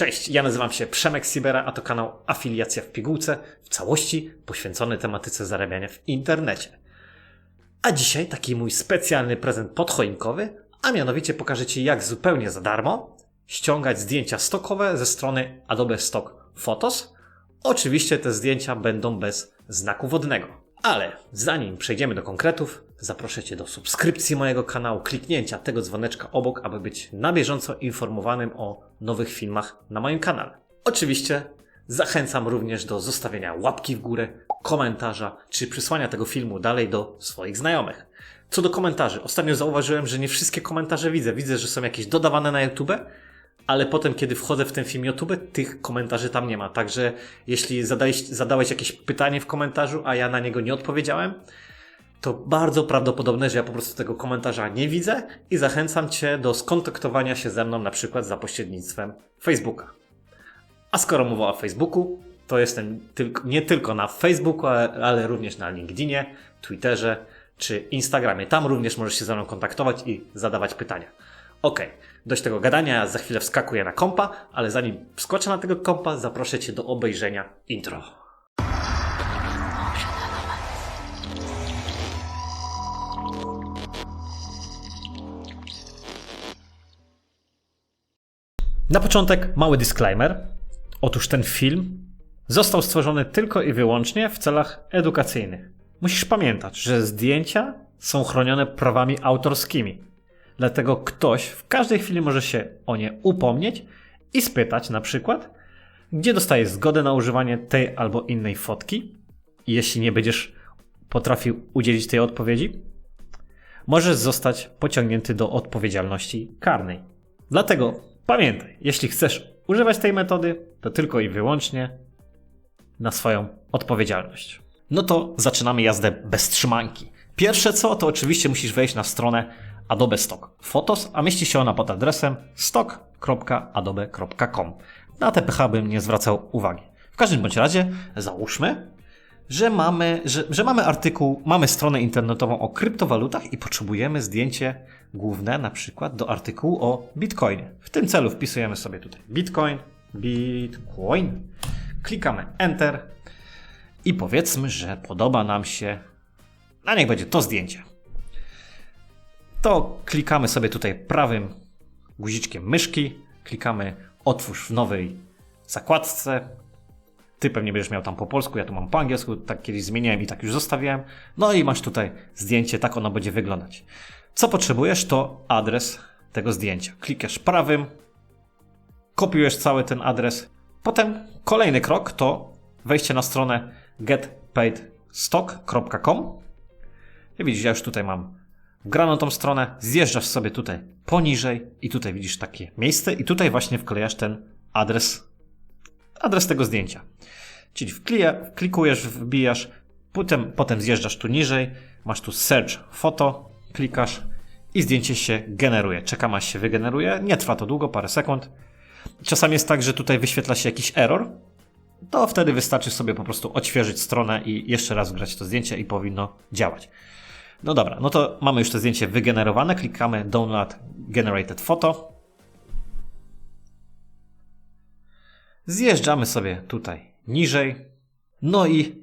Cześć, ja nazywam się Przemek Sibera, a to kanał Afiliacja w Pigułce, w całości poświęcony tematyce zarabiania w internecie. A dzisiaj taki mój specjalny prezent podchoinkowy, a mianowicie pokażę Ci jak zupełnie za darmo ściągać zdjęcia stokowe ze strony Adobe Stock Photos. Oczywiście te zdjęcia będą bez znaku wodnego. Ale zanim przejdziemy do konkretów, zaproszę Cię do subskrypcji mojego kanału, kliknięcia tego dzwoneczka obok, aby być na bieżąco informowanym o nowych filmach na moim kanale. Oczywiście zachęcam również do zostawienia łapki w górę, komentarza, czy przysłania tego filmu dalej do swoich znajomych. Co do komentarzy, ostatnio zauważyłem, że nie wszystkie komentarze widzę. Widzę, że są jakieś dodawane na YouTube, ale potem, kiedy wchodzę w ten film YouTube, tych komentarzy tam nie ma. Także jeśli zadałeś, zadałeś jakieś pytanie w komentarzu, a ja na niego nie odpowiedziałem, to bardzo prawdopodobne, że ja po prostu tego komentarza nie widzę i zachęcam Cię do skontaktowania się ze mną na przykład za pośrednictwem Facebooka. A skoro mowa o Facebooku, to jestem tylko, nie tylko na Facebooku, ale, ale również na LinkedInie, Twitterze czy Instagramie. Tam również możesz się ze mną kontaktować i zadawać pytania. Ok, dość tego gadania, za chwilę wskakuję na kompa, ale zanim wskoczę na tego kompa, zaproszę Cię do obejrzenia intro. Na początek mały disclaimer. Otóż ten film został stworzony tylko i wyłącznie w celach edukacyjnych. Musisz pamiętać, że zdjęcia są chronione prawami autorskimi. Dlatego ktoś w każdej chwili może się o nie upomnieć i spytać na przykład, gdzie dostajesz zgodę na używanie tej albo innej fotki. Jeśli nie będziesz potrafił udzielić tej odpowiedzi, możesz zostać pociągnięty do odpowiedzialności karnej. Dlatego pamiętaj, jeśli chcesz używać tej metody, to tylko i wyłącznie na swoją odpowiedzialność. No to zaczynamy jazdę bez trzymanki. Pierwsze co, to oczywiście musisz wejść na stronę Adobe Stock Photos, a mieści się ona pod adresem stock.adobe.com. Na TPH bym nie zwracał uwagi. W każdym bądź razie załóżmy, że mamy, że, że mamy artykuł, mamy stronę internetową o kryptowalutach i potrzebujemy zdjęcie główne na przykład do artykułu o Bitcoinie. W tym celu wpisujemy sobie tutaj Bitcoin, Bitcoin, klikamy Enter i powiedzmy, że podoba nam się, a niech będzie to zdjęcie. To klikamy sobie tutaj prawym guziczkiem myszki, klikamy otwórz w nowej zakładce, ty pewnie będziesz miał tam po polsku, ja tu mam po angielsku, tak kiedyś zmieniałem i tak już zostawiłem. No i masz tutaj zdjęcie, tak ono będzie wyglądać. Co potrzebujesz, to adres tego zdjęcia. Klikasz prawym, kopiujesz cały ten adres. Potem kolejny krok to wejście na stronę getpaidstock.com. I widzisz, ja już tutaj mam wgraną tą stronę, zjeżdżasz sobie tutaj poniżej i tutaj widzisz takie miejsce i tutaj właśnie wklejasz ten adres, adres tego zdjęcia. Czyli wklija, klikujesz, wbijasz, potem, potem zjeżdżasz tu niżej, masz tu search foto, klikasz i zdjęcie się generuje. Czekam aż się wygeneruje, nie trwa to długo, parę sekund. Czasami jest tak, że tutaj wyświetla się jakiś error, to wtedy wystarczy sobie po prostu odświeżyć stronę i jeszcze raz wgrać to zdjęcie i powinno działać. No dobra, no to mamy już to zdjęcie wygenerowane, klikamy Download Generated Photo. Zjeżdżamy sobie tutaj niżej. No i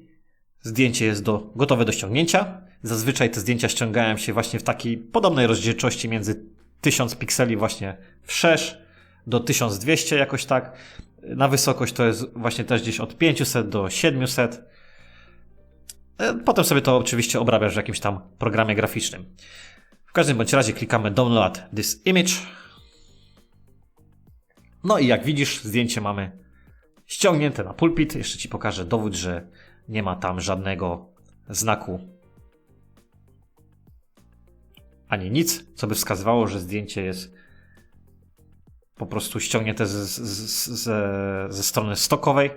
zdjęcie jest do, gotowe do ściągnięcia. Zazwyczaj te zdjęcia ściągają się właśnie w takiej podobnej rozdzielczości między 1000 pikseli właśnie wszerz do 1200 jakoś tak. Na wysokość to jest właśnie też gdzieś od 500 do 700. Potem sobie to oczywiście obrabiasz w jakimś tam programie graficznym. W każdym bądź razie klikamy Download this image. No i jak widzisz, zdjęcie mamy ściągnięte na pulpit. Jeszcze Ci pokażę dowód, że nie ma tam żadnego znaku ani nic, co by wskazywało, że zdjęcie jest po prostu ściągnięte ze, ze strony stokowej.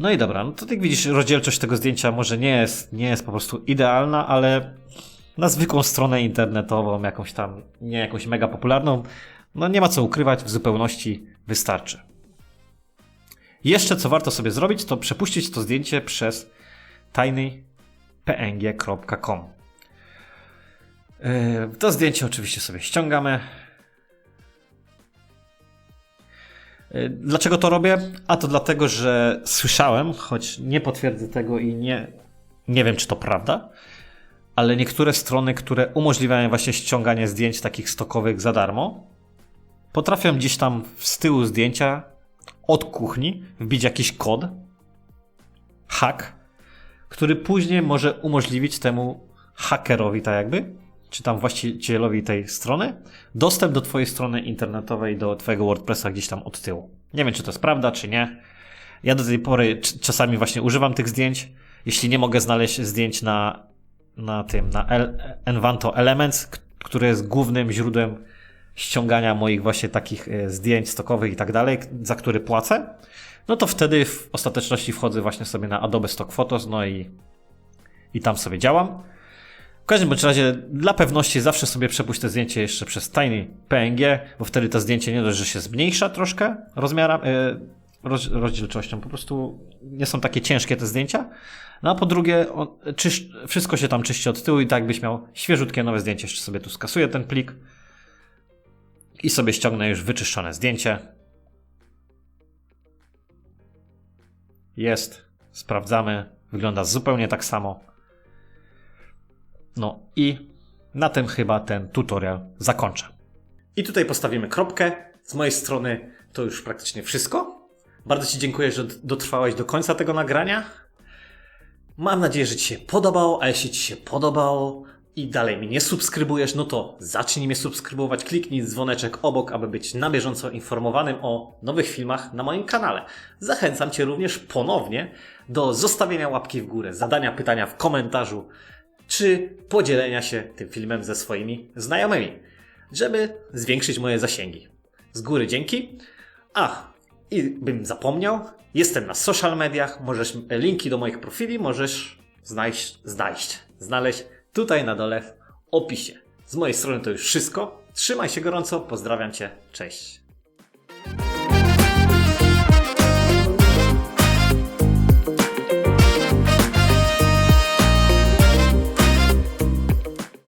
No i dobra, no to jak widzisz, rozdzielczość tego zdjęcia może nie jest, nie jest po prostu idealna, ale na zwykłą stronę internetową, jakąś tam, nie jakąś mega popularną, no nie ma co ukrywać, w zupełności wystarczy. Jeszcze co warto sobie zrobić, to przepuścić to zdjęcie przez tinypng.com. Yy, to zdjęcie oczywiście sobie ściągamy. Dlaczego to robię? A to dlatego, że słyszałem, choć nie potwierdzę tego i nie, nie wiem, czy to prawda, ale niektóre strony, które umożliwiają właśnie ściąganie zdjęć takich stokowych za darmo, potrafią gdzieś tam z tyłu zdjęcia od kuchni wbić jakiś kod, hack, który później może umożliwić temu hakerowi, tak jakby, czy tam właścicielowi tej strony, dostęp do Twojej strony internetowej, do Twojego WordPressa gdzieś tam od tyłu. Nie wiem, czy to jest prawda, czy nie. Ja do tej pory czasami właśnie używam tych zdjęć. Jeśli nie mogę znaleźć zdjęć na, na tym, na El- Envanto Elements, które jest głównym źródłem ściągania moich właśnie takich e, zdjęć stokowych i tak dalej, za który płacę, no to wtedy w ostateczności wchodzę właśnie sobie na Adobe Stock Photos, no i, i tam sobie działam. Każdym bądź razie, dla pewności zawsze sobie przepuść te zdjęcie jeszcze przez Tiny PNG, bo wtedy to zdjęcie nie dość, że się zmniejsza troszkę rozmiarem, roz, rozdzielczością, po prostu nie są takie ciężkie te zdjęcia. No a po drugie, on, wszystko się tam czyści od tyłu i tak byś miał świeżutkie nowe zdjęcie. Jeszcze sobie tu skasuję ten plik i sobie ściągnę już wyczyszczone zdjęcie. Jest, sprawdzamy, wygląda zupełnie tak samo. No i na tym chyba ten tutorial zakończę. I tutaj postawimy kropkę. Z mojej strony to już praktycznie wszystko. Bardzo Ci dziękuję, że dotrwałeś do końca tego nagrania. Mam nadzieję, że Ci się podobało, a jeśli Ci się podobało i dalej mnie nie subskrybujesz, no to zacznij mnie subskrybować, kliknij dzwoneczek obok, aby być na bieżąco informowanym o nowych filmach na moim kanale. Zachęcam Cię również ponownie do zostawienia łapki w górę, zadania pytania w komentarzu, czy podzielenia się tym filmem ze swoimi znajomymi, żeby zwiększyć moje zasięgi. Z góry dzięki. A, i bym zapomniał, jestem na social mediach, możesz linki do moich profili możesz znaleźć, znaleźć, znaleźć tutaj na dole w opisie. Z mojej strony to już wszystko. Trzymaj się gorąco, pozdrawiam Cię, cześć.